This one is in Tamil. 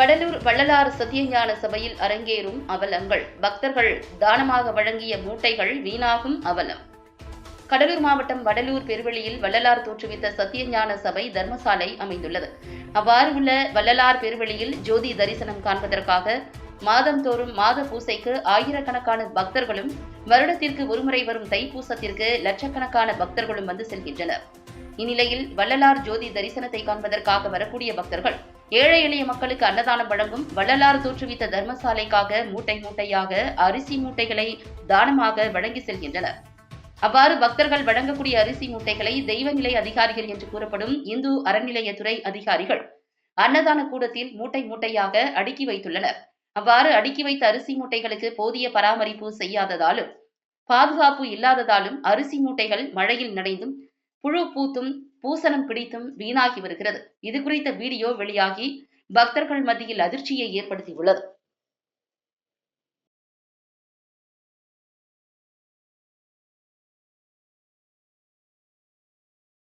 வடலூர் வள்ளலார் சத்தியஞான சபையில் அரங்கேறும் அவலங்கள். பக்தர்கள் தானமாக வழங்கிய மூட்டைகள் வீணாகும் அவலம். கடலூர் மாவட்டம் வடலூர் பெருவெளியில் வள்ளலார் தோற்றுவித்த சத்தியஞான சபை தர்மசாலை அமைந்துள்ளது. அவ்வாறு உள்ள வள்ளலார் பெருவெளியில் ஜோதி தரிசனம் காண்பதற்காக மாதந்தோறும் மாத பூசைக்கு ஆயிரக்கணக்கான பக்தர்களும் வருடத்திற்கு ஒருமுறை வரும் தைப்பூசத்திற்கு லட்சக்கணக்கான பக்தர்களும் வந்து செல்கின்றனர். இந்நிலையில் வள்ளலார் ஜோதி தரிசனத்தை காண்பதற்காக வரக்கூடிய பக்தர்கள் ஏழை எளிய மக்களுக்கு அன்னதானம் வழங்கும் வள்ளலார் தோற்றுவித்த தர்மசாலைக்காக மூட்டை மூட்டையாக அரிசி மூட்டைகளை தானமாக வழங்கி செல்கின்றனர். அவ்வாறு பக்தர்கள் வழங்கக்கூடிய அரிசி மூட்டைகளை தெய்வநிலை அதிகாரிகள் என்று கூறப்படும் இந்து அறநிலையத்துறை அதிகாரிகள் அன்னதான கூடத்தில் மூட்டை மூட்டையாக அடுக்கி வைத்துள்ளனர். அவ்வாறு அடுக்கி வைத்த அரிசி மூட்டைகளுக்கு போதிய பராமரிப்பு செய்யாததாலும் பாதுகாப்பு இல்லாததாலும் அரிசி மூட்டைகள் மழையில் நனைந்தும் புழு பூத்தும் பூசணம் பிடித்தும் வீணாகி வருகிறது. இது குறித்த வீடியோ வெளியாகி பக்தர்கள் மத்தியில் அதிர்ச்சியை ஏற்படுத்தியுள்ளது.